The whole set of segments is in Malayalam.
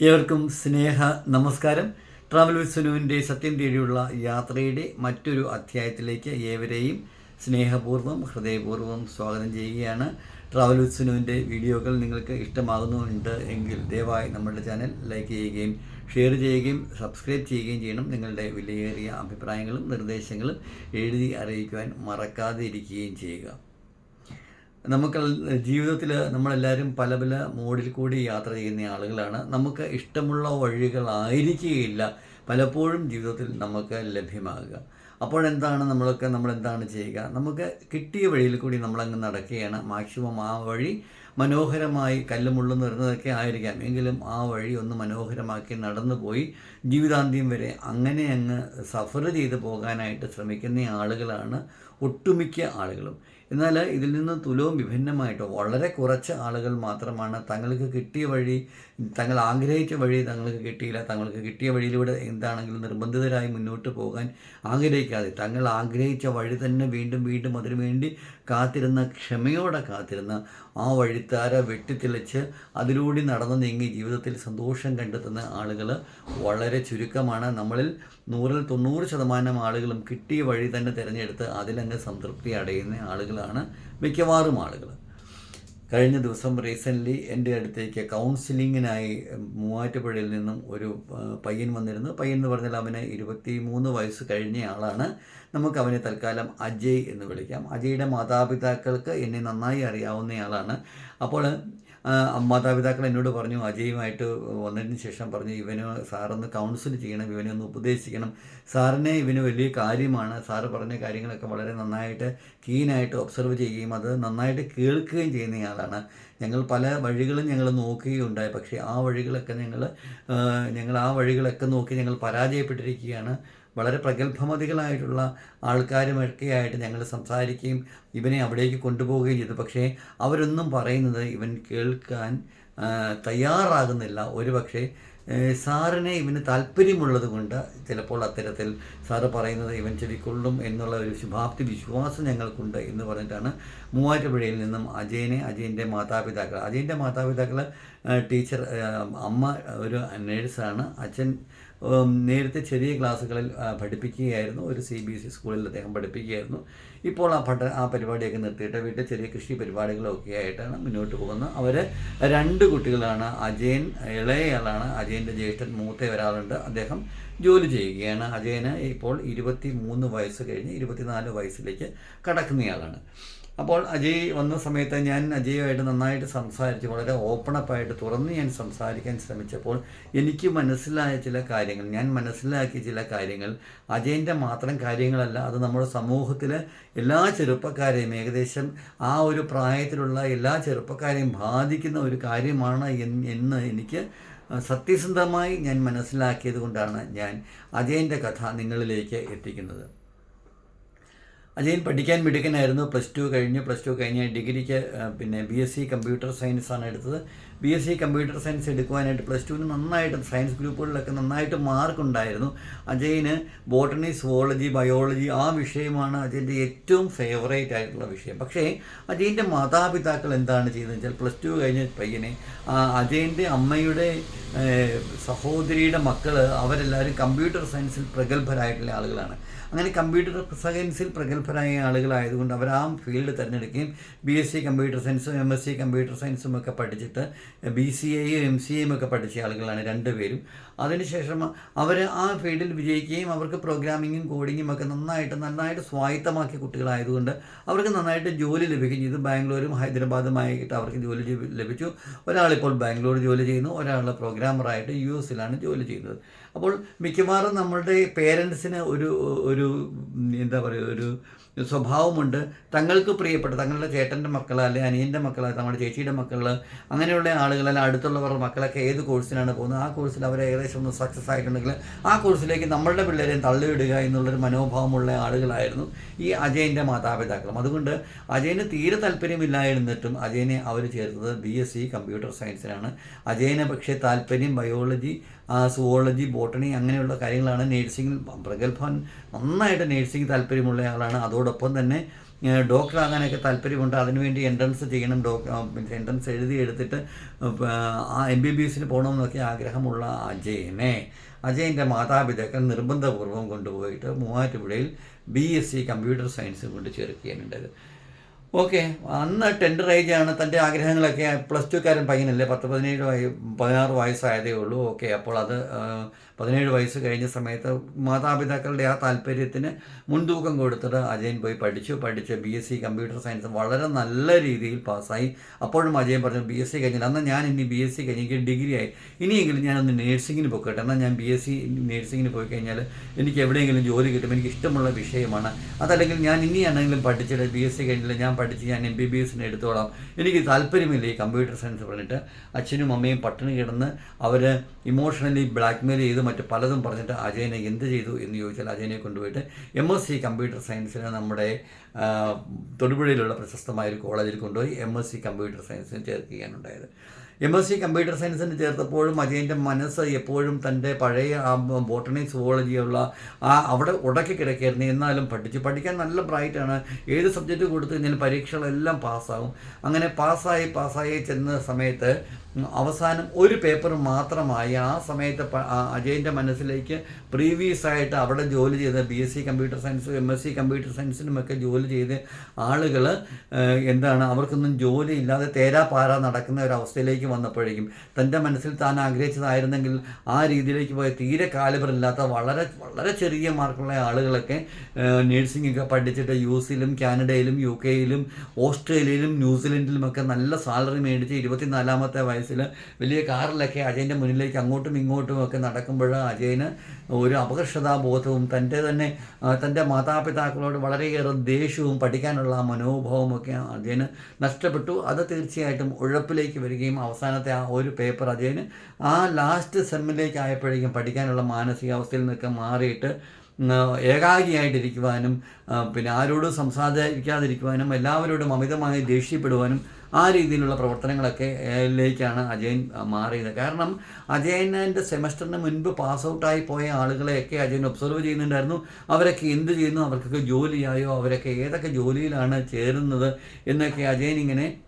ഏവർക്കും സ്നേഹ നമസ്കാരം. ട്രാവൽ വിത്ത് സുനുവിന്റെ സത്യം തേടിയുള്ള യാത്രയുടെ മറ്റൊരു അധ്യായത്തിലേക്ക് ഏവരെയും സ്നേഹപൂർവം ഹൃദയപൂർവം സ്വാഗതം ചെയ്യുകയാണ്. ട്രാവൽ വിത്ത് സുനുവിന്റെ വീഡിയോകൾ നിങ്ങൾക്ക് ഇഷ്ടമാകുന്നുണ്ട് എങ്കിൽ ദയവായി നമ്മുടെ ചാനൽ ലൈക്ക് ചെയ്യുകയും ഷെയർ ചെയ്യുകയും സബ്സ്ക്രൈബ് ചെയ്യുകയും ചെയ്യണം. നിങ്ങളുടെ വിലയേറിയ അഭിപ്രായങ്ങളും നിർദ്ദേശങ്ങളും എഴുതി അറിയിക്കുവാൻ മറക്കാതിരിക്കുകയും ചെയ്യുക. നമുക്ക് ജീവിതത്തിൽ നമ്മളെല്ലാവരും പല പല മോഡിൽ കൂടി യാത്ര ചെയ്യുന്ന ആളുകളാണ്. നമുക്ക് ഇഷ്ടമുള്ള വഴികളായിരിക്കുകയില്ല. പലപ്പോഴും ജീവിതത്തിൽ നമുക്ക് ലഭ്യമാകുക. അപ്പോഴെന്താണ് നമ്മളൊക്കെ നമ്മൾ എന്താണ് ചെയ്യുക? നമുക്ക് കിട്ടിയ വഴിയിൽ കൂടി നമ്മളങ്ങ് നടക്കുകയാണ്. മാക്സിമം ആ വഴി മനോഹരമായി കല്ലുമുള്ളു നിറഞ്ഞതൊക്കെ ആയിരിക്കാം. എങ്കിലും ആ വഴി ഒന്ന് മനോഹരമാക്കി നടന്നു പോയി ജീവിതാന്ത്യം വരെ അങ്ങനെ അങ്ങ് സഫർ ചെയ്ത് പോകാനായിട്ട് ശ്രമിക്കുന്ന ആളുകളാണ് ഒട്ടുമിക്ക ആളുകളും. എന്നാൽ ഇതിൽ നിന്ന് തുലവും വിഭിന്നമായിട്ട് വളരെ കുറച്ച് ആളുകൾ മാത്രമാണ് തങ്ങൾക്ക് കിട്ടിയ വഴി തങ്ങൾ ആഗ്രഹിച്ച വഴി തങ്ങൾക്ക് കിട്ടിയില്ല. തങ്ങൾക്ക് കിട്ടിയ വഴിയിലൂടെ എന്താണെങ്കിലും നിർബന്ധിതരായി മുന്നോട്ട് പോകാൻ ആഗ്രഹിക്കാതെ തങ്ങൾ ആഗ്രഹിച്ച വഴി തന്നെ വീണ്ടും വീണ്ടും അതിനുവേണ്ടി കാത്തിരുന്ന ക്ഷമയോടെ കാത്തിരുന്ന് ആ വഴിത്താര വെട്ടിത്തിളച്ച് അതിലൂടെ നടന്നു നീങ്ങി ജീവിതത്തിൽ സന്തോഷം കണ്ടെത്തുന്ന ആളുകൾ വളരെ ചുരുക്കമാണ്. നമ്മളിൽ നൂറിൽ തൊണ്ണൂറ് ശതമാനം ആളുകളും കിട്ടിയ വഴി തന്നെ തിരഞ്ഞെടുത്ത് അതിലങ്ങ് സംതൃപ്തി അടയുന്ന ആളുകളാണ് മിക്കവാറും ആളുകൾ കഴിഞ്ഞ ദിവസം റീസെന്റ്ലി എന്റെ അടുത്തേക്ക് കൗൺസിലിങ്ങിനായി മൂവാറ്റുപുഴയിൽ നിന്നും ഒരു പയ്യൻ വന്നിരുന്നു. പയ്യൻ എന്ന് പറഞ്ഞാൽ അവന് ഇരുപത്തി മൂന്ന് വയസ്സ് കഴിഞ്ഞ ആളാണ്. നമുക്ക് അവനെ തൽക്കാലം അജയ് എന്ന് വിളിക്കാം. അജയുടെ മാതാപിതാക്കൾക്ക് എന്നെ നന്നായി അറിയാവുന്നയാളാണ് അപ്പോൾ മാതാപിതാക്കൾ എന്നോട് പറഞ്ഞു അജയുമായിട്ട് വന്നതിന് ശേഷം പറഞ്ഞു ഇവന് സാറൊന്ന് കൗൺസിൽ ചെയ്യണം ഇവനെ ഒന്ന് ഉപദേശിക്കണം. സാറിനെ ഇവന് വലിയ കാര്യമാണ്. സാറ് പറഞ്ഞ കാര്യങ്ങളൊക്കെ വളരെ നന്നായിട്ട് കീനായിട്ട് ഒബ്സർവ് ചെയ്യുകയും അത് നന്നായിട്ട് കേൾക്കുകയും ചെയ്യുന്നയാളാണ് ഞങ്ങൾ പല വഴികളും ഞങ്ങൾ നോക്കുകയുണ്ടായി. പക്ഷേ ആ വഴികളൊക്കെ ഞങ്ങൾ ഞങ്ങൾ ആ വഴികളൊക്കെ നോക്കി ഞങ്ങൾ പരാജയപ്പെട്ടിരിക്കുകയാണ്. വളരെ പ്രഗത്ഭമതികളായിട്ടുള്ള ആൾക്കാരുമൊക്കെ ആയിട്ട് ഞങ്ങൾ സംസാരിക്കുകയും ഇവനെ അവിടേക്ക് കൊണ്ടുപോവുകയും ചെയ്തു. പക്ഷേ അവരൊന്നും പറയുന്നത് ഇവൻ കേൾക്കാൻ തയ്യാറാകുന്നില്ല. ഒരു പക്ഷേ സാറിനെ ഇവന് താല്പര്യമുള്ളത് കൊണ്ട് ചിലപ്പോൾ അത്തരത്തിൽ സാറ് പറയുന്നത് ഇവൻ ചെവിക്കൊള്ളും എന്നുള്ള ഒരു ശുഭാപ്തി വിശ്വാസം ഞങ്ങൾക്കുണ്ട് എന്ന് പറഞ്ഞിട്ടാണ് മൂവാറ്റുപുഴയിൽ നിന്നും അജയനെ അജയന്റെ മാതാപിതാക്കൾ. അജയന്റെ മാതാപിതാക്കൾ ടീച്ചർ അമ്മ ഒരു നേഴ്സാണ് അച്ഛൻ നേരത്തെ ചെറിയ ക്ലാസ്സുകളിൽ പഠിപ്പിക്കുകയായിരുന്നു. ഒരു സി ബി എസ് ഇ സ്കൂളിൽ അദ്ദേഹം പഠിപ്പിക്കുകയായിരുന്നു. ഇപ്പോൾ ആ പഠ ആ പരിപാടിയൊക്കെ നിർത്തിയിട്ട് വീട്ടിൽ ചെറിയ കൃഷി പരിപാടികളൊക്കെ ആയിട്ടാണ് മുന്നോട്ട് പോകുന്നത്. അവർ രണ്ട് കുട്ടികളാണ്. അജയൻ ഇളയയാളാണ്. അജയന്റെ ജ്യേഷ്ഠൻ മൂത്ത ഒരാളുണ്ട്. അദ്ദേഹം ജോലി ചെയ്യുകയാണ്. അജയന് ഇപ്പോൾ ഇരുപത്തി മൂന്ന് വയസ്സ് കഴിഞ്ഞ് ഇരുപത്തിനാല് വയസ്സിലേക്ക് കടക്കുന്നയാളാണ്. അപ്പോൾ അജയ് വന്ന സമയത്ത് ഞാൻ അജയുമായിട്ട് നന്നായിട്ട് സംസാരിച്ച് വളരെ ഓപ്പണപ്പായിട്ട് തുറന്ന് ഞാൻ സംസാരിക്കാൻ ശ്രമിച്ചപ്പോൾ എനിക്ക് മനസ്സിലായ ചില കാര്യങ്ങൾ ഞാൻ മനസ്സിലാക്കിയ ചില കാര്യങ്ങൾ അജയന്റെ മാത്രം കാര്യങ്ങളല്ല അത് നമ്മുടെ സമൂഹത്തിലെ എല്ലാ ചെറുപ്പക്കാരെയും ഏകദേശം ആ ഒരു പ്രായത്തിലുള്ള എല്ലാ ചെറുപ്പക്കാരെയും ബാധിക്കുന്ന ഒരു കാര്യമാണ് എന്ന് എനിക്ക് സത്യസന്ധമായി ഞാൻ മനസ്സിലാക്കിയത് കൊണ്ടാണ് ഞാൻ അജയന്റെ കഥ നിങ്ങളിലേക്ക് എത്തിക്കുന്നത്. അജയൻ പഠിക്കാൻ മിടുക്കനായിരുന്നു. പ്ലസ് ടു കഴിഞ്ഞു. പ്ലസ് ടു കഴിഞ്ഞ് ഡിഗ്രിക്ക് പിന്നെ B S C computer science ആണ് എടുത്തത്. B S C computer science എടുക്കുവാനായിട്ട് plus ടുവിന് നന്നായിട്ട് സയൻസ് ഗ്രൂപ്പുകളിലൊക്കെ നന്നായിട്ട് മാർക്ക് ഉണ്ടായിരുന്നു. അജയന് ബോട്ടണി സുവോളജി ബയോളജി ആ വിഷയമാണ് അജയന്റെ ഏറ്റവും ഫേവറേറ്റ് ആയിട്ടുള്ള വിഷയം. പക്ഷേ അജയന്റെ മാതാപിതാക്കൾ എന്താണ് ചെയ്യുന്നത് വെച്ചാൽ പ്ലസ് ടു കഴിഞ്ഞ പയ്യനെ അജയന്റെ അമ്മയുടെ സഹോദരിയുടെ മക്കൾ അവരെല്ലാവരും കമ്പ്യൂട്ടർ സയൻസിൽ പ്രഗത്ഭരായിട്ടുള്ള ആളുകളാണ്. അങ്ങനെ കമ്പ്യൂട്ടർ സയൻസിൽ പ്രഗത്ഭരായ ആളുകളായതുകൊണ്ട് അവർ ആ ഫീൽഡ് തിരഞ്ഞെടുക്കുകയും ബി എസ് സി കമ്പ്യൂട്ടർ സയൻസും എം എസ് സി കമ്പ്യൂട്ടർ സയൻസും ഒക്കെ പഠിച്ചിട്ട് ബി സി എയും എം സി എയും ഒക്കെ പഠിച്ച ആളുകളാണ് രണ്ടുപേരും അതിനുശേഷം അവർ ആ ഫീൽഡിൽ വിജയിക്കുകയും അവർക്ക് പ്രോഗ്രാമിങ്ങും കോഡിങ്ങും ഒക്കെ നന്നായിട്ട് നന്നായിട്ട് സ്വായത്തമാക്കിയ കുട്ടികളായതുകൊണ്ട് അവർക്ക് നന്നായിട്ട് ജോലി ലഭിക്കും ഇത് ബാംഗ്ലൂരും ഹൈദരാബാദുമായിട്ട് അവർക്ക് ജോലി ലഭി- ലഭിച്ചു. ഒരാളിപ്പോൾ ബാംഗ്ലൂർ ജോലി ചെയ്യുന്നു ഒരാൾ പ്രോഗ്രാമറായിട്ട് യു എസിലാണ് ജോലി ചെയ്യുന്നത്. അപ്പോൾ മിക്കവാറും നമ്മളുടെ പേരൻസിന് ഒരു ഒരു ഉം, എന്താ പറയുക ഒരു സ്വഭാവമുണ്ട്. തങ്ങൾക്ക് പ്രിയപ്പെട്ട തങ്ങളുടെ ചേട്ടന്റെ മക്കൾ അല്ലെ അനിയന്റെ മക്കൾ തങ്ങളുടെ ചേച്ചിയുടെ മക്കൾ അങ്ങനെയുള്ള ആളുകൾ അല്ലെങ്കിൽ അടുത്തുള്ളവരുടെ മക്കളൊക്കെ ഏത് കോഴ്സിനാണ് പോകുന്നത്? ആ കോഴ്സിൽ അവർ ഏകദേശം ഒന്ന് സക്സസ് ആയിട്ടുണ്ടെങ്കിൽ ആ കോഴ്സിലേക്ക് നമ്മളുടെ പിള്ളേരെയും തള്ളിവിടുക എന്നുള്ളൊരു മനോഭാവമുള്ള ആളുകളായിരുന്നു ഈ അജയന്റെ മാതാപിതാക്കളും. അതുകൊണ്ട് അജയന് തീരെ താല്പര്യമില്ലായിരുന്നിട്ടും അജയനെ അവർ ചേർത്തത് ബി എസ് സി കമ്പ്യൂട്ടർ സയൻസിനാണ് അജയന് പക്ഷേ താല്പര്യം ബയോളജി സുവോളജി ബോട്ടണി അങ്ങനെയുള്ള കാര്യങ്ങളാണ് നേഴ്സിംഗിൽ പ്രഗത്ഭൻ നന്നായിട്ട് നേഴ്സിംഗ് താല്പര്യമുള്ള ആളാണ്. അതോടൊപ്പം തന്നെ ഡോക്ടറാകാനൊക്കെ താല്പര്യമുണ്ട്. അതിനുവേണ്ടി എൻട്രൻസ് ചെയ്യണം. ഡോക്ടർ എൻട്രൻസ് എഴുതി എടുത്തിട്ട് ആ എം ബി ബി എസിന് പോകണമെന്നൊക്കെ ആഗ്രഹമുള്ള അജയനെ. അജയന്റെ മാതാപിതാക്കൾ നിർബന്ധപൂർവം കൊണ്ടുപോയിട്ട് മൂവാറ്റുപുഴയിൽ B S C computer science കൊണ്ട് ചേർക്കുകയാണുണ്ടായത് ഓക്കെ. അന്ന് ടെൻഡർ ഏജാണ് തന്റെ ആഗ്രഹങ്ങളൊക്കെ പ്ലസ് ടുക്കാരൻ പയ്യനല്ലേ? പത്ത് പതിനേഴ് വയ പതിനാറ് വയസ്സായതേ ഉള്ളൂ. ഓക്കെ. അപ്പോൾ അത് പതിനേഴ് വയസ്സ് കഴിഞ്ഞ സമയത്ത് മാതാപിതാക്കളുടെ ആ താല്പര്യത്തിന് മുൻതൂക്കം കൊടുത്തിട്ട് അജയൻ പോയി പഠിച്ചു. പഠിച്ച് B S C computer science വളരെ നല്ല രീതിയിൽ പാസ്സായി. അപ്പോഴും അജയൻ പറഞ്ഞു ബി എസ് സി കഴിഞ്ഞില്ല. അന്ന് ഞാൻ ഇനി ബി എസ് സി കഴിഞ്ഞ് എനിക്ക് ഡിഗ്രി ആയി. ഇനിയെങ്കിലും ഞാനൊന്ന് നേഴ്സിങ്ങിന് പോയിക്കോട്ടെ എന്നാൽ ഞാൻ ബി എസ് സി നേഴ്സിങ്ങിന് പോയി കഴിഞ്ഞാൽ എനിക്ക് എവിടെയെങ്കിലും ജോലി കിട്ടും. എനിക്ക് ഇഷ്ടമുള്ള വിഷയമാണ്. അതല്ലെങ്കിൽ ഞാൻ ഇനിയാണെങ്കിലും പഠിച്ചിട്ട് ബി എസ് സി കഴിഞ്ഞില്ല. ഞാൻ പഠിച്ച് ഞാൻ എം ബി ബി എസിന് എടുത്തോളാം. എനിക്ക് താല്പര്യമില്ല ഈ കമ്പ്യൂട്ടർ സയൻസ് പറഞ്ഞിട്ട്. അച്ഛനും അമ്മയും പട്ടിണി കിടന്ന് അവർ ഇമോഷണലി ബ്ലാക്ക്മെയിൽ ചെയ്ത് മറ്റ് പലതും പറഞ്ഞിട്ട് അജയനെ എന്ത് ചെയ്തു എന്ന് ചോദിച്ചാൽ അജയനെ കൊണ്ടുപോയിട്ട് എം എസ് സി കമ്പ്യൂട്ടർ സയൻസിന് നമ്മുടെ തൊടുപുഴയിലുള്ള പ്രശസ്തമായ ഒരു കോളേജിൽ കൊണ്ടുപോയി എം എസ് സി കമ്പ്യൂട്ടർ സയൻസിന് ചേർക്കുകയാണ് ഉണ്ടായത് എം എസ് സി കമ്പ്യൂട്ടർ സയൻസിന് ചേർത്തപ്പോഴും അജയന്റെ മനസ്സ് എപ്പോഴും തന്റെ പഴയ ആ ബോട്ടണി സുവോളജിയുള്ള ആ അവിടെ ഉടക്കി കിടക്കായിരുന്നു എന്നാലും പഠിച്ചു പഠിക്കാൻ നല്ല ബ്രൈറ്റാണ് ഏത് സബ്ജക്റ്റ് കൊടുത്തു കഴിഞ്ഞാലും പരീക്ഷകളെല്ലാം പാസ്സാകും അങ്ങനെ പാസ്സായി പാസ്സായി ചെന്ന സമയത്ത് അവസാനം ഒരു പേപ്പർ മാത്രമായി ആ സമയത്ത് അജയന്റെ മനസ്സിലേക്ക് പ്രീവിയസ് ആയിട്ട് അവിടെ ജോലി ചെയ്ത ബി എസ് സി കമ്പ്യൂട്ടർ സയൻസും എം എസ് സി കമ്പ്യൂട്ടർ സയൻസിനുമൊക്കെ ജോലി ചെയ്ത് ആളുകൾ എന്താണ് അവർക്കൊന്നും ജോലി ഇല്ലാതെ തേരാ പാര നടക്കുന്ന ഒരു അവസ്ഥയിലേക്ക് വന്നപ്പോഴേക്കും തന്റെ മനസ്സിൽ താൻ ആഗ്രഹിച്ചതായിരുന്നെങ്കിൽ ആ രീതിയിലേക്ക് പോയ തീരെ കാലിബറില്ലാത്ത വളരെ വളരെ ചെറിയ മാർക്കുള്ള ആളുകളൊക്കെ നേഴ്സിംഗ് ഒക്കെ പഠിച്ചിട്ട് യു എസിലും കാനഡയിലും യു കെയിലും ഓസ്ട്രേലിയയിലും ന്യൂസിലൻഡിലുമൊക്കെ നല്ല സാലറി മേടിച്ച് ഇരുപത്തിനാലാമത്തെ വയസ്സിൽ വലിയ കാറിലൊക്കെ അജയന്റെ മുന്നിലേക്ക് അങ്ങോട്ടും ഇങ്ങോട്ടും ഒക്കെ നടക്കുമ്പോൾ അജയന് ഒരു അപകർഷതാബോധവും തന്റെ തന്നെ തന്റെ മാതാപിതാക്കളോട് വളരെയേറെ ദേഷ്യവും പഠിക്കാനുള്ള മനോഭാവവും ഒക്കെ അജയന് നഷ്ടപ്പെട്ടു. അത് തീർച്ചയായിട്ടും ഉഴപ്പിലേക്ക് വരികയും അവസാനത്തെ ആ ഒരു പേപ്പർ അജയന് ആ ലാസ്റ്റ് സെമ്മിലേക്ക് ആയപ്പോഴേക്കും പഠിക്കാനുള്ള മാനസികാവസ്ഥയിൽ നിന്നൊക്കെ മാറിയിട്ട് ഏകാഗിയായിട്ടിരിക്കുവാനും പിന്നെ ആരോടും സംസാരിക്കാതിരിക്കുവാനും എല്ലാവരോടും അമിതമായി ദേഷ്യപ്പെടുവാനും ആ രീതിയിലുള്ള പ്രവർത്തനങ്ങളൊക്കെ ലേക്കാണ് അജയൻ മാറിയത്. കാരണം അജയന്റെ സെമസ്റ്ററിന് മുൻപ് പാസ് ഔട്ടായി പോയ ആളുകളെയൊക്കെ അജയൻ ഒബ്സർവ് ചെയ്യുന്നുണ്ടായിരുന്നു. അവരൊക്കെ എന്ത് ചെയ്യുന്നു? അവർക്കൊക്കെ ജോലിയായോ? അവരൊക്കെ ഏതൊക്കെ ജോലിയിലാണ് ചേരുന്നത് എന്നൊക്കെ അജയൻ ഇങ്ങനെ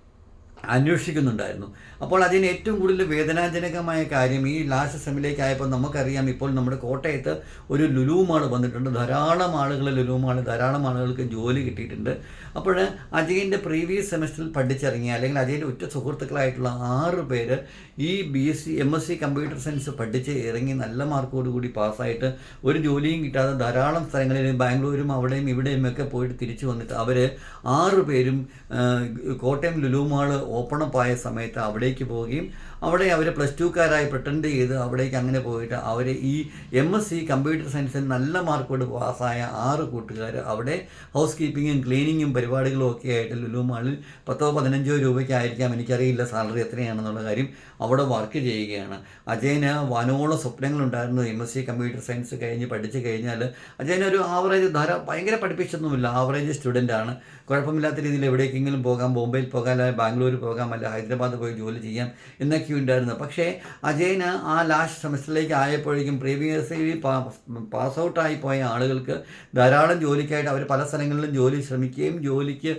അന്വേഷിക്കുന്നുണ്ടായിരുന്നു. അപ്പോൾ അതിന് ഏറ്റവും കൂടുതൽ വേദനാജനകമായ കാര്യം ഈ ലാസ്റ്റ് സെമിലേക്ക് ആയപ്പോൾ നമുക്കറിയാം ഇപ്പോൾ നമ്മുടെ കോട്ടയത്ത് ഒരു ലുലു മാൾ വന്നിട്ടുണ്ട്. ധാരാളം ആളുകൾ ലുലു മാൾ ധാരാളം ആളുകൾക്ക് ജോലി കിട്ടിയിട്ടുണ്ട്. അപ്പോൾ അജയന്റെ പ്രീവിയസ് സെമസ്റ്ററിൽ പഠിച്ചിറങ്ങിയ അല്ലെങ്കിൽ അജയന്റെ ഉറ്റ സുഹൃത്തുക്കളായിട്ടുള്ള ആറ് പേര് ഈ B S C M S C computer science പഠിച്ച് ഇറങ്ങി നല്ല മാർക്കോടുകൂടി പാസ്സായിട്ട് ഒരു ജോലിയും കിട്ടാതെ ധാരാളം സ്ഥലങ്ങളിൽ ബാംഗ്ലൂരും അവിടെയും ഇവിടെയും ഒക്കെ പോയിട്ട് തിരിച്ചു വന്നിട്ട് അവർ ആറ് പേരും കോട്ടയം ലുലുമാൾ ഓപ്പണപ്പായ സമയത്ത് അവിടേക്ക് പോവുകയും അവിടെ അവർ പ്ലസ് ടുക്കാരായി പ്രറ്റൻഡ് ചെയ്ത് അവിടേക്ക് അങ്ങനെ പോയിട്ട് അവർ ഈ എം എസ് സി കമ്പ്യൂട്ടർ സയൻസിൽ നല്ല മാർക്കോട് പാസ്സായ ആറ് കൂട്ടുകാർ അവിടെ ഹൗസ് കീപ്പിങ്ങും ക്ലീനിങ്ങും പരിപാടികളും ഒക്കെ ആയിട്ട് ലുലു മാളിൽ പത്തോ പതിനഞ്ചോ രൂപയ്ക്കായിരിക്കാം. എനിക്കറിയില്ല സാലറി എത്രയാണെന്നുള്ള കാര്യം അവിടെ വർക്ക് ചെയ്യുകയാണ്. അജയന് വനോളം സ്വപ്നങ്ങളുണ്ടായിരുന്നു M S C computer science കഴിഞ്ഞ് പഠിച്ചു കഴിഞ്ഞാൽ അജയനൊരു ആവറേജ് ധാരാ ഭയങ്കര പഠിപ്പിച്ചൊന്നുമില്ല. ആവറേജ് സ്റ്റുഡന്റാണ് കുഴപ്പമില്ലാത്ത രീതിയിൽ എവിടേക്കെങ്കിലും പോകാം ബോംബെയിൽ പോകാം അല്ലെങ്കിൽ ബാംഗ്ലൂർ പോകാം അല്ല ഹൈദരാബാദ് പോയി ജോലി ചെയ്യാം എന്നൊക്കെ ഉണ്ടായിരുന്നു. പക്ഷേ അജയന് ആ ലാസ്റ്റ് സെമസ്റ്ററിലേക്ക് ആയപ്പോഴേക്കും പ്രീവിയസ്ലി പാസ് ഔട്ടായി പോയ ആളുകൾക്ക് ധാരാളം ജോലിക്കായിട്ട് അവർ പല സ്ഥലങ്ങളിലും ജോലി ശ്രമിക്കുകയും ജോലിക്ക്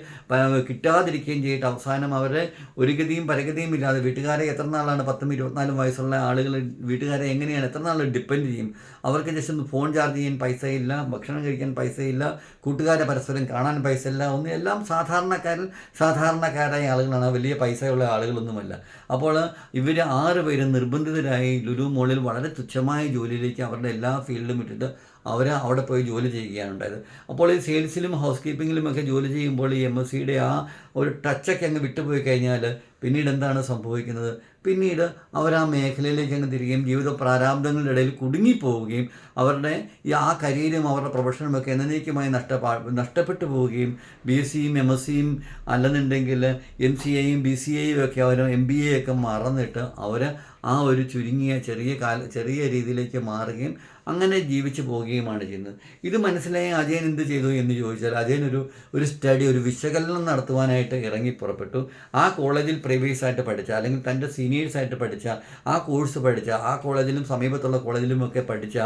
കിട്ടാതിരിക്കുകയും ചെയ്തിട്ട് അവസാനം അവരെ ഒരു ഗതിയും പരഗതിയും ഇല്ലാതെ വീട്ടുകാരെ എത്ര നാളാണ് പത്തും ഇരുപത്തിനാലും വയസ്സുള്ള ആളുകൾ വീട്ടുകാരെ എങ്ങനെയാണ് എത്ര നാൾ ഡിപ്പെൻഡ് ചെയ്യും? അവർക്ക് ജസ്റ്റ് ഒന്ന് ഫോൺ ചാർജ് ചെയ്യാൻ പൈസയില്ല ഭക്ഷണം കഴിക്കാൻ പൈസയില്ല കൂട്ടുകാരെ പരസ്പരം കാണാൻ പൈസയില്ല ഒന്നും എല്ലാം സാധാരണക്കാരിൽ സാധാരണക്കാരായ ആളുകളാണ്. വലിയ പൈസയുള്ള ആളുകളൊന്നുമല്ല. അപ്പോൾ ഇവർ ആറ് പേരും നിർബന്ധിതരായി ലുലു മോളിൽ വളരെ തുച്ഛമായ ജോലിയിലേക്ക് അവരുടെ എല്ലാ ഫീൽഡും ഇട്ടിട്ട് അവർ അവിടെ പോയി ജോലി ചെയ്യുകയാണ് ഉണ്ടായത്. അപ്പോൾ ഈ സെയിൽസിലും ഹൗസ് കീപ്പിങ്ങിലും ഒക്കെ ജോലി ചെയ്യുമ്പോൾ ഈ എം എസ് സിയുടെ ആ ഒരു ടച്ചൊക്കെ അങ്ങ് വിട്ടുപോയി കഴിഞ്ഞാൽ പിന്നീട് എന്താണ് സംഭവിക്കുന്നത്? പിന്നീട് അവർ ആ മേഖലയിലേക്ക് അങ്ങ് തിരികെയും ജീവിത പ്രാരാബ്ദങ്ങളുടെ ഇടയിൽ കുടുങ്ങിപ്പോവുകയും അവരുടെ ഈ ആ കരിയറും അവരുടെ പ്രൊഫഷനും ഒക്കെ എന്നേക്കുമായി നഷ്ടപ്പാ നഷ്ടപ്പെട്ടു പോവുകയും ബി എസ് സിയും എം എസ് സിയും അല്ലെന്നുണ്ടെങ്കിൽ എം സി എയും ബി സി എയും ഒക്കെ അവർ എം ബി എ ഒക്കെ മറന്നിട്ട് അവർ ആ ഒരു ചുരുങ്ങിയ ചെറിയ കാല ചെറിയ രീതിയിലേക്ക് മാറുകയും അങ്ങനെ ജീവിച്ചു പോവുകയുമാണ് ചെയ്യുന്നത്. ഇത് മനസ്സിലായി അജയൻ എന്ത് ചെയ്തു എന്ന് ചോദിച്ചാൽ അജയൻ ഒരു ഒരു സ്റ്റഡി ഒരു വിശകലനം നടത്തുവാനായിട്ട് ഇറങ്ങി പുറപ്പെട്ടു. ആ കോളേജിൽ പ്രീവിയസ് ആയിട്ട് പഠിച്ച അല്ലെങ്കിൽ തന്റെ സീനിയേഴ്സായിട്ട് പഠിച്ച ആ കോഴ്സ് പഠിച്ച ആ കോളേജിലും സമീപത്തുള്ള കോളേജിലും ഒക്കെ പഠിച്ച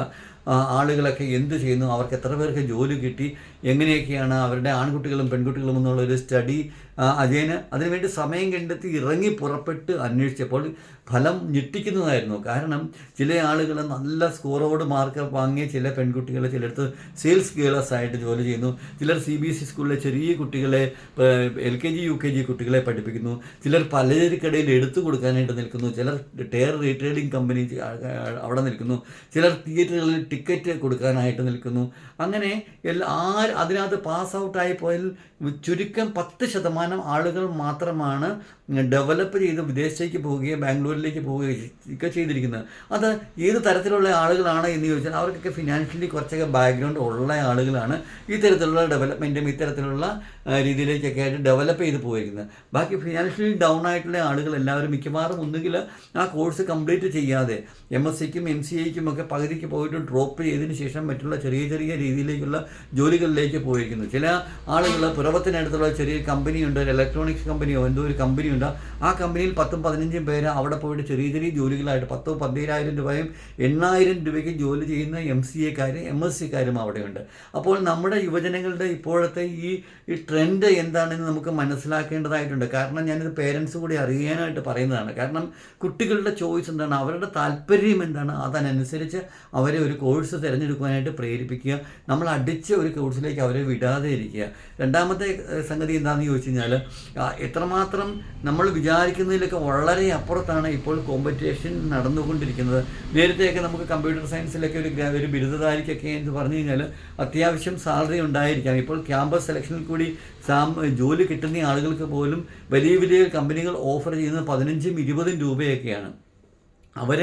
ആളുകളൊക്കെ എന്ത് ചെയ്യുന്നു? അവർക്ക് എത്ര പേർക്ക് ജോലി കിട്ടി? എങ്ങനെയൊക്കെയാണ് അവരുടെ ആൺകുട്ടികളും പെൺകുട്ടികളും എന്നുള്ള ഒരു സ്റ്റഡി അജയന് അതിനുവേണ്ടി സമയം കണ്ടെത്തി ഇറങ്ങി പുറപ്പെട്ട് അന്വേഷിച്ചപ്പോൾ ഫലം ഞെട്ടിക്കുന്നതായിരുന്നു. കാരണം ചില ആളുകൾ നല്ല സ്കോറോട് മാർക്ക് വാങ്ങിയ ചില പെൺകുട്ടികൾ ചിലടത്ത് സെയിൽസ് ഗേളേഴ്സ് ആയിട്ട് ജോലി ചെയ്യുന്നു. ചിലർ സി ബി എസ് ഇ സ്കൂളിലെ ചെറിയ കുട്ടികളെ L K G U K G കുട്ടികളെ പഠിപ്പിക്കുന്നു. ചിലർ പലചരക്കടയിൽ എടുത്തു കൊടുക്കാനായിട്ട് നിൽക്കുന്നു. ചിലർ ടയർ റീട്രേഡിംഗ് കമ്പനി അവിടെ നിൽക്കുന്നു. ചിലർ തിയേറ്ററുകളിൽ ടിക്കറ്റ് കൊടുക്കാനായിട്ട് നിൽക്കുന്നു. അങ്ങനെ എല്ലാ ആ അതിനകത്ത് പാസ് ഔട്ടായി പോയാൽ ചുരുക്കം പത്ത് ശതമാനം ആളുകൾ മാത്രമാണ് ഡെവലപ്പ് ചെയ്ത് വിദേശത്തേക്ക് പോവുകയും ബാംഗ്ലൂരിലേക്ക് പോവുകയും ഒക്കെ ചെയ്തിരിക്കുന്നത്. അത് ഏത് തരത്തിലുള്ള ആളുകളാണ് എന്ന് ചോദിച്ചാൽ അവർക്കൊക്കെ ഫിനാൻഷ്യലി കുറച്ചൊക്കെ ബാക്ക്ഗ്രൗണ്ട് ഉള്ള ആളുകളാണ് ഈ തരത്തിലുള്ള ഡെവലപ്മെന്റും ഇത്തരത്തിലുള്ള രീതിയിലേക്കൊക്കെ ആയിട്ട് ഡെവലപ്പ് ചെയ്ത് പോയിരിക്കുന്നത്. ബാക്കി ഫിനാൻഷ്യലി ഡൗൺ ആയിട്ടുള്ള ആളുകൾ എല്ലാവരും മിക്കവാറും ഒന്നുകിൽ ആ കോഴ്സ് കംപ്ലീറ്റ് ചെയ്യാതെ എം എസ് സിക്കും എം സി ഐക്കും ഒക്കെ പകുതിക്ക് പോയിട്ട് ഡ്രോപ്പ് ചെയ്തതിന് ശേഷം മറ്റുള്ള ചെറിയ ചെറിയ രീതിയിലേക്കുള്ള ജോലികളിലേക്ക് പോയിരിക്കുന്നു. ചില ആളുകൾ പുറവത്തിനടുത്തുള്ള ചെറിയ കമ്പനിയുണ്ട് ഒരു ഇലക്ട്രോണിക്സ് കമ്പനിയോ എന്തോ ഒരു കമ്പനിയുണ്ട്. ആ കമ്പനിയിൽ പത്തും പതിനഞ്ചും പേര് അവിടെ പോയിട്ട് ചെറിയ ചെറിയ ജോലികളായിട്ട് പത്തോ പതിനായിരം രൂപയും എണ്ണായിരം രൂപയ്ക്ക് ജോലി ചെയ്യുന്ന എം സി എക്കാരും എം എസ് സിക്കാരും അവിടെയുണ്ട്. അപ്പോൾ നമ്മുടെ യുവജനങ്ങളുടെ ഇപ്പോഴത്തെ ഈ ഈ ട്രെൻഡ് എന്താണെന്ന് നമുക്ക് മനസ്സിലാക്കേണ്ടതായിട്ടുണ്ട്. കാരണം ഞാനിത് പേരൻസ് കൂടി അറിയാനായിട്ട് പറയുന്നതാണ്. കാരണം കുട്ടികളുടെ ചോയ്സ് എന്താണ്? അവരുടെ താല്പര്യം എന്താണ്? അതനുസരിച്ച് അവരെ ഒരു കോഴ്സ് തിരഞ്ഞെടുക്കുവാനായിട്ട് പ്രേരിപ്പിക്കുക. നമ്മൾ അടിച്ച ഒരു കോഴ്സിലേക്ക് അവരെ വിടാതെ ഇരിക്കുക. രണ്ടാമത്തെ സംഗതി എന്താണെന്ന് ചോദിച്ചു കഴിഞ്ഞാൽ എത്രമാത്രം നമ്മൾ വിചാരിക്കുന്നതിലൊക്കെ വളരെ അപ്പുറത്താണ് ഇപ്പോൾ കോമ്പറ്റീഷൻ നടന്നുകൊണ്ടിരിക്കുന്നത്. നേരത്തെയൊക്കെ നമുക്ക് കമ്പ്യൂട്ടർ സയൻസിലൊക്കെ ഒരു ഒരു ബിരുദധാരിക്കൊക്കെ എന്ന് പറഞ്ഞു കഴിഞ്ഞാൽ അത്യാവശ്യം സാലറി ഉണ്ടായിരിക്കാം. ഇപ്പോൾ ക്യാമ്പസ് സെലക്ഷനിൽ കൂടി സാം ജോലി കിട്ടുന്ന ആളുകൾക്ക് പോലും വലിയ വലിയ കമ്പനികൾ ഓഫർ ചെയ്യുന്നത് പതിനഞ്ചും ഇരുപതും രൂപയൊക്കെയാണ്. അവർ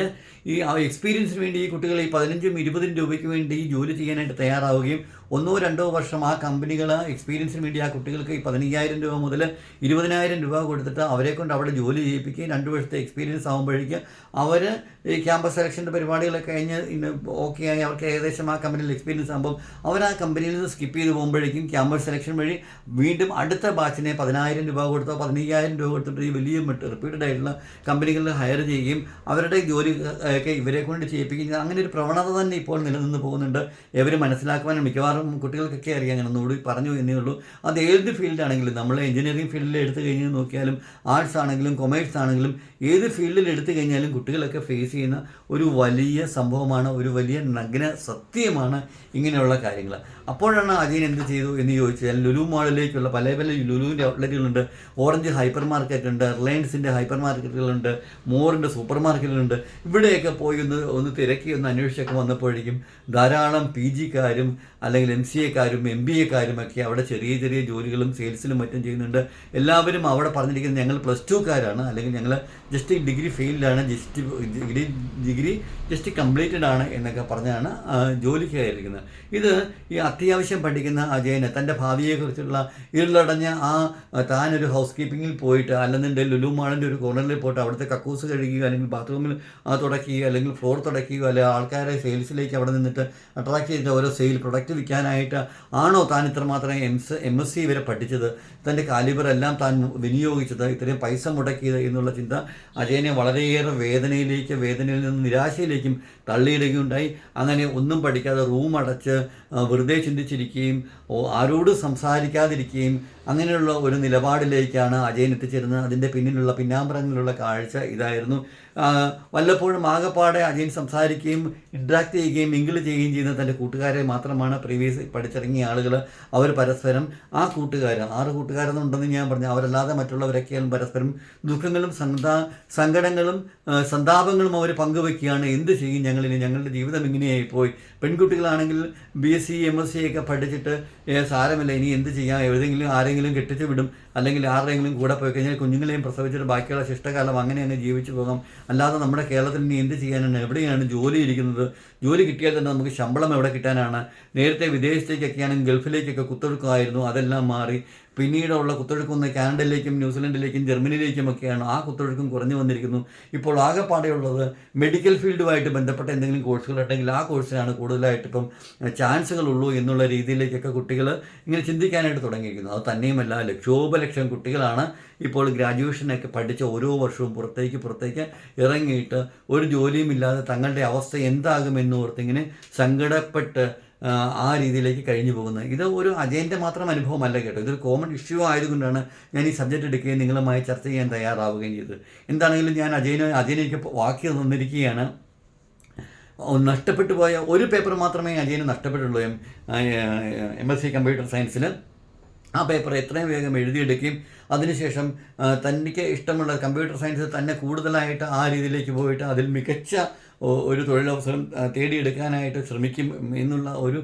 ഈ എക്സ്പീരിയൻസിന് വേണ്ടി ഈ കുട്ടികൾ ഈ പതിനഞ്ചും ഇരുപതും രൂപയ്ക്ക് വേണ്ടി ഈ ജോലി ചെയ്യാനായിട്ട് തയ്യാറാവുകയും ഒന്നോ രണ്ടോ വർഷം ആ കമ്പനികൾ എക്സ്പീരിയൻസിന് വേണ്ടി ആ കുട്ടികൾക്ക് ഈ പതിനയ്യായിരം രൂപ മുതൽ ഇരുപതിനായിരം രൂപ കൊടുത്തിട്ട് അവരെ കൊണ്ട് അവിടെ ജോലി ചെയ്യിപ്പിക്കുകയും രണ്ട് വർഷത്തെ എക്സ്പീരിയൻസ് ആകുമ്പോഴേക്ക് അവർ ഈ ക്യാമ്പസ് സെലക്ഷന്റെ പരിപാടികളൊക്കെ കഴിഞ്ഞ് ഓക്കെ ആയി അവർക്ക് ഏകദേശം ആ കമ്പനിയിൽ എക്സ്പീരിയൻസ് ആകുമ്പോൾ അവർ ആ കമ്പനിയിൽ നിന്ന് സ്കിപ്പ് ചെയ്ത് പോകുമ്പോഴേക്കും ക്യാമ്പസ് സെലക്ഷൻ വഴി വീണ്ടും അടുത്ത ബാച്ചിനെ പതിനായിരം രൂപ കൊടുത്തോ പതിനയ്യായിരം രൂപ കൊടുത്തിട്ട് ഈ വലിയ റിപ്പീറ്റഡ് ആയിട്ടുള്ള കമ്പനികളിൽ ഹയർ ചെയ്യുകയും അവരുടെ ജോലി ഒക്കെ ഇവരെ കൊണ്ട് ചെയ്യിപ്പിക്കുകയും അങ്ങനെ ഒരു പ്രവണത തന്നെ ഇപ്പോൾ നിലനിന്ന് പോകുന്നുണ്ട്. ഇവർ മനസ്സിലാക്കുവാനും മിക്കവാറും കുട്ടികൾക്കൊക്കെ അറിയാം ഞാൻ ഒന്നുകൂടി പറഞ്ഞു എന്നേ ഉള്ളൂ. അത് ഏത് ഫീൽഡാണെങ്കിലും നമ്മൾ എഞ്ചിനീയറിംഗ് ഫീൽഡിൽ എടുത്തു കഴിഞ്ഞ് നോക്കിയാലും ആർട്സ് ആണെങ്കിലും കൊമേഴ്സ് ആണെങ്കിലും ഏത് ഫീൽഡിൽ എടുത്തു കഴിഞ്ഞാലും കുട്ടികളൊക്കെ ഫേസ് ചെയ്യുന്ന ഒരു വലിയ സംഭവമാണ് ഒരു വലിയ നഗ്ന സത്യമാണ് ഇങ്ങനെയുള്ള കാര്യങ്ങൾ. അപ്പോഴാണ് അജയൻ എന്ത് ചെയ്തു എന്ന് ചോദിച്ചാൽ ലുലു മാളിലേക്കുള്ള പല പല ലുലുവിന്റെ ഔട്ട്ലെറ്റുകളുണ്ട് ഓറഞ്ച് ഹൈപ്പർ മാർക്കറ്റ് ഉണ്ട് റിലയൻസിന്റെ ഹൈപ്പർ മാർക്കറ്റുകളുണ്ട് മോറിന്റെ സൂപ്പർ മാർക്കറ്റുകളുണ്ട് ഇവിടെയൊക്കെ പോയി ഒന്ന് ഒന്ന് തിരക്കി ഒന്ന് അന്വേഷിച്ചൊക്കെ വന്നപ്പോഴേക്കും ധാരാളം പി ജിക്കാരും അല്ലെങ്കിൽ എം സി എക്കാരും എം ബി എക്കാരും ഒക്കെ അവിടെ ചെറിയ ചെറിയ ജോലികളും സെയിൽസിലും മറ്റും ചെയ്യുന്നുണ്ട്. എല്ലാവരും അവിടെ പറഞ്ഞിരിക്കുന്നത് ഞങ്ങൾ പ്ലസ് ടുക്കാരാണ് അല്ലെങ്കിൽ ഞങ്ങൾ just degree ഫെയിലാണ് just degree degree just completed ആണ് എന്നൊക്കെ പറഞ്ഞാണ് ജോലിക്കായിരിക്കുന്നത് ഇത് ഈ അത്യാവശ്യം പഠിക്കുന്ന അജയന് തന്റെ ഭാവിയെക്കുറിച്ചുള്ള ഇരുളടഞ്ഞ ആ താനൊരു ഹൗസ് കീപ്പിങ്ങിൽ പോയിട്ട് അല്ലെന്നുണ്ടെങ്കിൽ ലുലു മാളിന്റെ ഒരു കോർണറിൽ പോയിട്ട് അവിടുത്തെ കക്കൂസ് കഴുകുകയോ അല്ലെങ്കിൽ ബാത്റൂമിൽ തുടക്കുകയോ അല്ലെങ്കിൽ ഫ്ലോർ തുടയ്ക്കുകയോ അല്ലെങ്കിൽ ആൾക്കാരെ സെയിൽസിലേക്ക് അവിടെ നിന്നിട്ട് അട്രാക്ട് ചെയ്ത ഓരോ സെയിൽ പ്രൊഡക്റ്റ് വിൽക്കാനായിട്ട് ആണോ താൻ ഇത്രമാത്രം എസ് എം എസ് സി വരെ പഠിച്ചത്? തന്റെ കാലിബർ എല്ലാം താൻ വിനിയോഗിച്ചത്? ഇത്രയും പൈസ മുടക്കിയത് എന്നുള്ള ചിന്ത അജയനെ വളരെയേറെ വേദനയിലേക്ക് വേദനയിൽ നിന്ന് നിരാശയിലേക്കും തള്ളിയിടുകയുണ്ടായി. അങ്ങനെ ഒന്നും പഠിക്കാതെ റൂം അടച്ച് വെറുതെ ചിന്തിച്ചിരിക്കുകയും ആരോട് സംസാരിക്കാതിരിക്കുകയും അങ്ങനെയുള്ള ഒരു നിലപാടിലേക്കാണ് അജയൻ എത്തിച്ചേരുന്നത്. അതിന്റെ പിന്നിലുള്ള പിന്നാമ്പറങ്ങളിലുള്ള കാഴ്ച ഇതായിരുന്നു. വല്ലപ്പോഴും ആകെപ്പാടെ അജയൻ സംസാരിക്കുകയും ഇൻട്രാക്ട് ചെയ്യുകയും മിങ്കിൾ ചെയ്യുകയും ചെയ്യുന്ന തന്റെ കൂട്ടുകാരെ മാത്രമാണ് പ്രീവിയസ് പഠിച്ചിറങ്ങിയ ആളുകൾ അവർ പരസ്പരം. ആ കൂട്ടുകാർ ആറ് കൂട്ടുകാരെന്നുണ്ടെന്ന് ഞാൻ പറഞ്ഞു. അവരല്ലാതെ മറ്റുള്ളവരൊക്കെയും പരസ്പരം ദുഃഖങ്ങളും സന്താ സങ്കടങ്ങളും സന്താപങ്ങളും അവർ പങ്കുവെക്കുകയാണ്. എന്ത് ചെയ്യും ഞങ്ങളിനി? ഞങ്ങളുടെ ജീവിതം ഇങ്ങനെയായി പോയി പെൺകുട്ടികളാണെങ്കിൽ B S C M S C ഒക്കെ പഠിച്ചിട്ട് സാരമില്ല. ഇനി എന്ത് ചെയ്യാം? എവിടെയെങ്കിലും ആരെങ്കിലും കെട്ടിച്ചു വിടും. അല്ലെങ്കിൽ ആരുടെയെങ്കിലും കൂടെ പോയി കഴിഞ്ഞാൽ കുഞ്ഞുങ്ങളെയും പ്രസവിച്ചിട്ട് ബാക്കിയുള്ള ശിഷ്ടകാലം അങ്ങനെ അങ്ങ് ജീവിച്ചു പോകാം. അല്ലാതെ നമ്മുടെ കേരളത്തിൽ ഇനി എന്ത് ചെയ്യാനാണ് എവിടെയാണ് ജോലി ഇരിക്കുന്നത്? ജോലി കിട്ടിയാൽ തന്നെ നമുക്ക് ശമ്പളം എവിടെ കിട്ടാനാണ്? നേരത്തെ വിദേശത്തേക്കൊക്കെയാണെങ്കിൽ ഗൾഫിലേക്കൊക്കെ കുത്തൊടുക്കുമായിരുന്നു അതെല്ലാം മാറി. പിന്നീടുള്ള കുത്തൊഴുക്കുന്ന കാനഡയിലേക്കും ന്യൂസിലൻഡിലേക്കും ജർമ്മനിയിലേക്കും ഒക്കെയാണ് ആ കുത്തൊഴുക്കും കുറഞ്ഞു വന്നിരിക്കുന്നു. ഇപ്പോൾ ആകെപ്പാടെയുള്ളത് മെഡിക്കൽ ഫീൽഡുമായിട്ട് ബന്ധപ്പെട്ട എന്തെങ്കിലും കോഴ്സുകൾ ഉണ്ടെങ്കിൽ ആ കോഴ്സിനാണ് കൂടുതലായിട്ട് ഇപ്പം ചാൻസുകളുള്ളൂ എന്നുള്ള രീതിയിലേക്കൊക്കെ കുട്ടികൾ ഇങ്ങനെ ചിന്തിക്കാനായിട്ട് തുടങ്ങിയിരിക്കുന്നു. അത് തന്നെയുമല്ല ലക്ഷോപലക്ഷം കുട്ടികളാണ് ഇപ്പോൾ ഗ്രാജുവേഷനൊക്കെ പഠിച്ച ഓരോ വർഷവും പുറത്തേക്ക് പുറത്തേക്ക് ഇറങ്ങിയിട്ട് ഒരു ജോലിയും ഇല്ലാതെ തങ്ങളുടെ അവസ്ഥ എന്താകുമെന്ന് ഓർത്തിങ്ങനെ സങ്കടപ്പെട്ട് ആ, രീതിയിലേക്ക് കഴിഞ്ഞു പോകുന്നത്. ഇത് ഒരു അജയന്റെ മാത്രം അനുഭവമല്ല കേട്ടോ. ഇതൊരു കോമൺ ഇഷ്യൂ ആയതുകൊണ്ടാണ് ഞാൻ ഈ സബ്ജക്റ്റ് എടുക്കുകയും നിങ്ങളുമായി ചർച്ച ചെയ്യാൻ തയ്യാറാവുകയും ചെയ്തത്. എന്താണെങ്കിലും ഞാൻ അജയന് അജയനേക്ക് വാക്കി തന്നിരിക്കുകയാണ്. നഷ്ടപ്പെട്ടു പോയ ഒരു പേപ്പർ മാത്രമേ അജയന് നഷ്ടപ്പെട്ടുള്ളൂ എം എസ് സി കമ്പ്യൂട്ടർ സയൻസിൽ ആ പേപ്പർ എത്രയും വേഗം എഴുതിയെടുക്കുകയും അതിനുശേഷം തനിക്ക് ഇഷ്ടമുള്ള കമ്പ്യൂട്ടർ സയൻസ് തന്നെ കൂടുതലായിട്ട് ആ രീതിയിലേക്ക് പോയിട്ട് അതിൽ മികച്ച ഒരു തൊഴിലവസരം തേടിയെടുക്കാനായിട്ട് ശ്രമിക്കും എന്നുള്ള ഒരു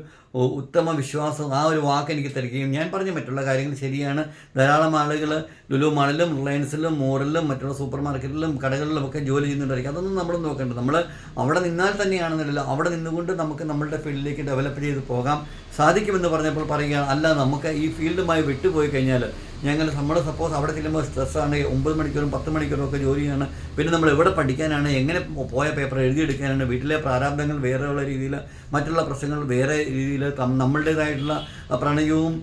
ഉത്തമ വിശ്വാസം ആ ഒരു വാക്ക് എനിക്ക് തരികയും ഞാൻ പറഞ്ഞ മറ്റുള്ള കാര്യങ്ങൾ ശരിയാണ്. ധാരാളം ആളുകൾ ലുലു മാളിലും റിലയൻസിലും മോറിലും മറ്റുള്ള സൂപ്പർ മാർക്കറ്റിലും കടകളിലും ഒക്കെ ജോലി ചെയ്യുന്നുണ്ടായിരിക്കും. അതൊന്നും നമ്മൾ നോക്കേണ്ടത് നമ്മൾ അവിടെ നിന്നാൽ തന്നെയാണെന്നില്ല അവിടെ നിന്നുകൊണ്ട് നമുക്ക് നമ്മളുടെ ഫീൽഡിലേക്ക് ഡെവലപ്പ് ചെയ്ത് പോകാം. സാധിക്കുമെന്ന് പറഞ്ഞപ്പോൾ പറയുകയാണ് അല്ല നമുക്ക് ഈ ഫീൽഡുമായി വിട്ടുപോയി കഴിഞ്ഞാൽ ഞങ്ങൾ നമ്മൾ സപ്പോസ് അവിടെ ചെല്ലുമ്പോൾ സ്ട്രെസ്സാണ് ഒമ്പത് മണിക്കൂറും പത്ത് മണിക്കൂറും ഒക്കെ ജോലിയാണ് പിന്നെ നമ്മൾ എവിടെ പഠിക്കാനാണ് എങ്ങനെ പോയ പേപ്പർ എഴുതിയെടുക്കാനാണ് വീട്ടിലെ പ്രാരാബ്ദങ്ങൾ വേറെയുള്ള രീതിയിൽ മറ്റുള്ള പ്രശ്നങ്ങൾ വേറെ രീതിയിൽ നമ്മളുടേതായിട്ടുള്ള പ്രണയവും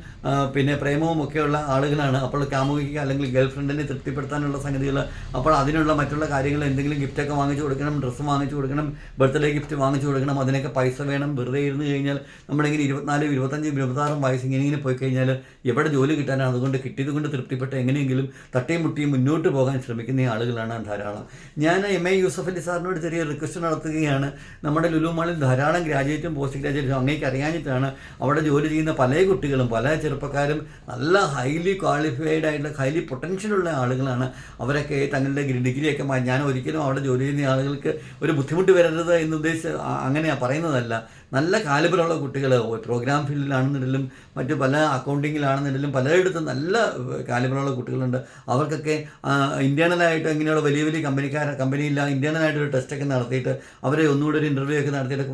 പിന്നെ പ്രേമവും ഒക്കെയുള്ള ആളുകളാണ്. അപ്പോൾ കാമുകിക്ക് അല്ലെങ്കിൽ ഗേൾഫ്രണ്ടിനെ തൃപ്തിപ്പെടുത്താനുള്ള സംഗതികൾ അപ്പോൾ അതിനുള്ള മറ്റുള്ള കാര്യങ്ങൾ എന്തെങ്കിലും ഗിഫ്റ്റൊക്കെ വാങ്ങിച്ചു കൊടുക്കണം ഡ്രസ്സ് വാങ്ങിച്ചു കൊടുക്കണം ബർത്ത്ഡേ ഗിഫ്റ്റ് വാങ്ങിച്ചു കൊടുക്കണം അതിനൊക്കെ പൈസ വേണം. വെറുതെ ഇരുന്ന് കഴിഞ്ഞാൽ നമ്മളിങ്ങനെ ഇരുപത്തിനാലും ഇരുപത്തഞ്ചും ഇരുപത്താറും വയസ്സ് ഇങ്ങനെ ഇങ്ങനെ പോയി കഴിഞ്ഞാൽ എവിടെ ജോലി കിട്ടാനാണ്? അതുകൊണ്ട് കിട്ടിയത് കൊണ്ട് തൃപ്തിപ്പെട്ട് എങ്ങനെയെങ്കിലും തട്ടിയും മുട്ടിയും മുന്നോട്ട് പോകാൻ ശ്രമിക്കുന്ന ആളുകളാണ് ധാരാളം. ഞാൻ എം. എ. യൂസഫ് അലി സാറിനോട് ചെറിയ റിക്വസ്റ്റ് നടത്തുകയാണ്. നമ്മുടെ ലുലുമാളിൽ ധാരാളം ഗ്രാജുവേറ്റും പോസ്റ്റ് ഗ്രാജുവേറ്റും അങ്ങേക്ക് അറിയാനിട്ടാണ് അവിടെ ജോലി ചെയ്യുന്ന പല കുട്ടികളും പല ചെറുപ്പക്കാരും നല്ല ഹൈലി ക്വാളിഫൈഡ് ആയിട്ടുള്ള ഹൈലി പൊട്ടൻഷ്യലുള്ള ആളുകളാണ്. അവരൊക്കെ തങ്ങളുടെ ഡിഗ്രിയൊക്കെ ഞാൻ ഒരിക്കലും അവിടെ ജോലി ചെയ്യുന്ന ആളുകൾക്ക് ഒരു ബുദ്ധിമുട്ട് വരരുത് എന്ന് ഉദ്ദേശിച്ച് അങ്ങനെയാണ് അങ്ങനെയാ പറയുന്നതല്ല. നല്ല കാലിബറുള്ള കുട്ടികൾ പ്രോഗ്രാം ഫീൽഡിലാണെന്നുണ്ടെങ്കിലും മറ്റു പല അക്കൗണ്ടിങ്ങിലാണെന്നുണ്ടെങ്കിലും പലയിടത്തും നല്ല കാലിബറുള്ള കുട്ടികളുണ്ട്. അവർക്കൊക്കെ ഇന്റേണലായിട്ട് ഇങ്ങനെയുള്ള വലിയ വലിയ കമ്പനിക്കാർ കമ്പനിയില്ല ഇന്റേണലായിട്ട് ഒരു ടെസ്റ്റൊക്കെ നടത്തിയിട്ട് അവരെ ഒന്നുകൂടി ഒരു ഇന്റർവ്യൂ ഒക്കെ നടത്തിയിട്ട്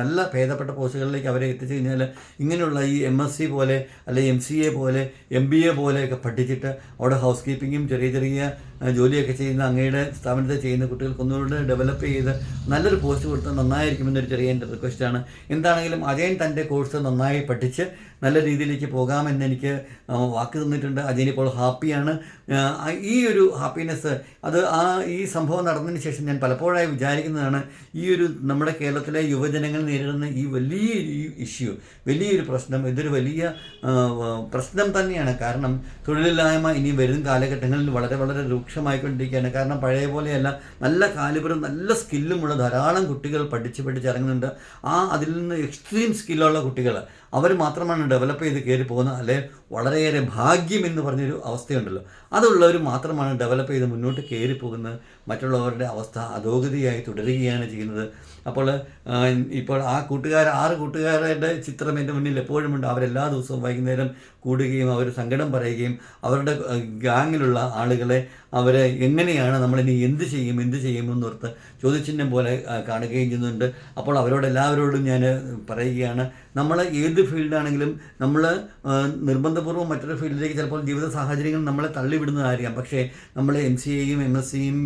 നല്ല ഭേദപ്പെട്ട പോസ്റ്റുകളിലേക്ക് അവരെ എത്തിച്ചു കഴിഞ്ഞാൽ ഇങ്ങനെയുള്ള ഈ എം എസ് സി പോലെ അല്ലെങ്കിൽ എം സി എ പോലെ എം ബി എ പോലെയൊക്കെ പഠിച്ചിട്ട് അവിടെ ഹൗസ് കീപ്പിങ്ങും ചെറിയ ചെറിയ ജോലിയൊക്കെ ചെയ്യുന്ന അങ്ങയുടെ സ്ഥാപനത്തെ ചെയ്യുന്ന കുട്ടികൾക്ക് ഒന്നുകൂടെ ഡെവലപ്പ് ചെയ്ത് നല്ലൊരു പോസ്റ്റ് കൊടുത്താൽ നന്നായിരിക്കുമെന്നൊരു ചെറിയ എന്റെ റിക്വസ്റ്റാണ് എന്താണെങ്കിലും അജയൻ തന്റെ കോഴ്സ് നന്നായി പഠിച്ച് നല്ല രീതിയിലേക്ക് പോകാമെന്ന് എനിക്ക് വാക്ക് തന്നിട്ടുണ്ട്. അജയൻ ഇപ്പോൾ ഹാപ്പിയാണ്. ഈ ഒരു ഹാപ്പിനെസ് അത് ആ ഈ സംഭവം നടന്നതിന് ശേഷം ഞാൻ പലപ്പോഴായി വിചാരിക്കുന്നതാണ് ഈ ഒരു നമ്മുടെ കേരളത്തിലെ യുവജനങ്ങൾ നേരിടുന്ന ഈ വലിയ ഇഷ്യൂ വലിയൊരു പ്രശ്നം. ഇതൊരു വലിയ പ്രശ്നം തന്നെയാണ്. കാരണം തൊഴിലില്ലായ്മ ഇനി വരും കാലഘട്ടങ്ങളിൽ വളരെ വളരെ രൂക്ഷമായിക്കൊണ്ടിരിക്കുകയാണ്. കാരണം പഴയ പോലെയല്ല നല്ല കാലിബറും നല്ല സ്കില്ലുമുള്ള ധാരാളം കുട്ടികൾ പഠിച്ച് പഠിച്ച് ഇറങ്ങുന്നുണ്ട്. ആ അതിൽ നിന്ന് എക്സ്ട്രീം സ്കില്ലുള്ള കുട്ടികൾ അവർ മാത്രമാണ് ഡെവലപ്പ് ചെയ്ത് കയറി പോകുന്നത്. അല്ലെ വളരെയേറെ ഭാഗ്യം എന്ന് പറഞ്ഞൊരു അവസ്ഥയുണ്ടല്ലോ. അതുള്ളവർ മാത്രമാണ് ഡെവലപ്പ് ചെയ്ത് മുന്നോട്ട് കയറി പോകുന്നത് മറ്റുള്ളവരുടെ അവസ്ഥ അധോഗതിയായി തുടരുകയാണ് ചെയ്യുന്നത്. അപ്പോൾ ഇപ്പോൾ ആ കൂട്ടുകാർ ആറ് കൂട്ടുകാരുടെ ചിത്രം എന്റെ മുന്നിൽ എപ്പോഴുമുണ്ട്. അവരെല്ലാ ദിവസവും വൈകുന്നേരം കൂടുകയും അവർ സങ്കടം പറയുകയും അവരുടെ ഗാങ്ങിലുള്ള ആളുകളെ അവരെ എങ്ങനെയാണ് നമ്മളിനി എന്ത് ചെയ്യും എന്ത് ചെയ്യും എന്നോർത്ത് ചോദ്യചിഹ്നം പോലെ കാണുകയും ചെയ്യുന്നുണ്ട്. അപ്പോൾ അവരോട് എല്ലാവരോടും ഞാൻ പറയുകയാണ് നമ്മൾ ഏത് ഫീൽഡാണെങ്കിലും നമ്മൾ നിർബന്ധപൂർവം മറ്റൊരു ഫീൽഡിലേക്ക് ചിലപ്പോൾ ജീവിത സാഹചര്യങ്ങൾ നമ്മളെ തള്ളിവിടുന്നതായിരിക്കാം പക്ഷേ നമ്മൾ എം സി എയും എം എസ് സിയും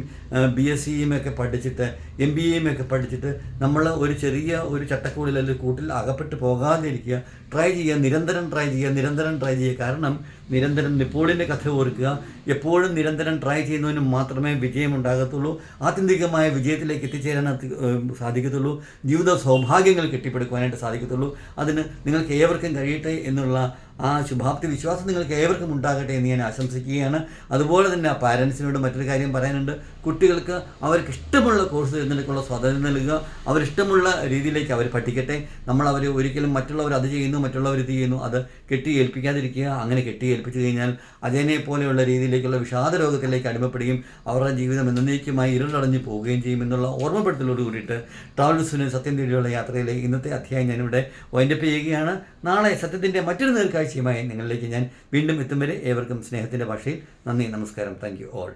ബി എസ് സിയും ഒക്കെ പഠിച്ചിട്ട് എം ബി എയും ഒക്കെ പഠിച്ചിട്ട് നമ്മൾ ഒരു ചെറിയ ഒരു ചട്ടക്കൂടിൽ അല്ലെങ്കിൽ കൂട്ടിൽ അകപ്പെട്ട് പോകാതിരിക്കുക ട്രൈ ചെയ്യുക നിരന്തരം ട്രൈ ചെയ്യുക നിരന്തരം ചെയ്യുക കാരണം നിരന്തരം നെപ്പോളിയന്റെ കഥ ഓർക്കുക. എപ്പോഴും നിരന്തരം ട്രൈ ചെയ്യുന്നതിന് മാത്രമേ വിജയം ഉണ്ടാകത്തുള്ളൂ ആത്യന്തികമായ വിജയത്തിലേക്ക് എത്തിച്ചേരാൻ സാധിക്കത്തുള്ളൂ. ജീവിത സൗഭാഗ്യങ്ങൾ കെട്ടിപ്പടുക്കുവാനായിട്ട് സാധിക്കത്തുള്ളൂ. അതിന് നിങ്ങൾക്ക് ഏവർക്കും കഴിയട്ടെ എന്നുള്ള ആ ശുഭാപ്തി വിശ്വാസം നിങ്ങൾക്ക് ഏവർക്കും ഉണ്ടാകട്ടെ എന്ന് ഞാൻ ആശംസിക്കുകയാണ്. അതുപോലെ തന്നെ പാരൻസിനോട് മറ്റൊരു കാര്യം പറയാനുണ്ട്. കുട്ടികൾക്ക് അവർക്ക് ഇഷ്ടമുള്ള കോഴ്സ് തിരഞ്ഞെടുക്കാനുള്ള സ്വാതന്ത്ര്യം നൽകുക. അവരിഷ്ടമുള്ള രീതിയിലേക്ക് അവർ പഠിക്കട്ടെ. നമ്മൾ അവർ ഒരിക്കലും മറ്റുള്ളവർ അത് ചെയ്യുന്നു മറ്റുള്ളവർ ഇത് ചെയ്യുന്നു. അത് കെട്ടി ഏൽപ്പിക്കാതിരിക്കുക അങ്ങനെ കെട്ടി ഏൽപ്പിച്ചു കഴിഞ്ഞാൽ അജയനെ പോലെയുള്ള രീതിയിലേക്കുള്ള വിഷാദ രോഗത്തിലേക്ക് അടിമപ്പെടുകയും അവരുടെ ജീവിതം എന്നേക്കുമായി ഇരുളടഞ്ഞു പോവുകയും ചെയ്യും ഓർമ്മപ്പെടുത്തലോട് കൂടിയിട്ട് ട്രാവൽസിന് സത്യം തേടിയുള്ള യാത്രയിലെ ഇന്നത്തെ അധ്യായം ഞാനിവിടെ വൈൻഡപ്പ് ചെയ്യുകയാണ്. നാളെ സത്യത്തിന്റെ മറ്റൊരു നേർക്കാഴ്ചയുമായി നിങ്ങളിലേക്ക് ഞാൻ വീണ്ടും എത്തും വരെ ഏവർക്കും സ്നേഹത്തിന്റെ ഭാഷയിൽ നന്ദി നമസ്കാരം. Thank you all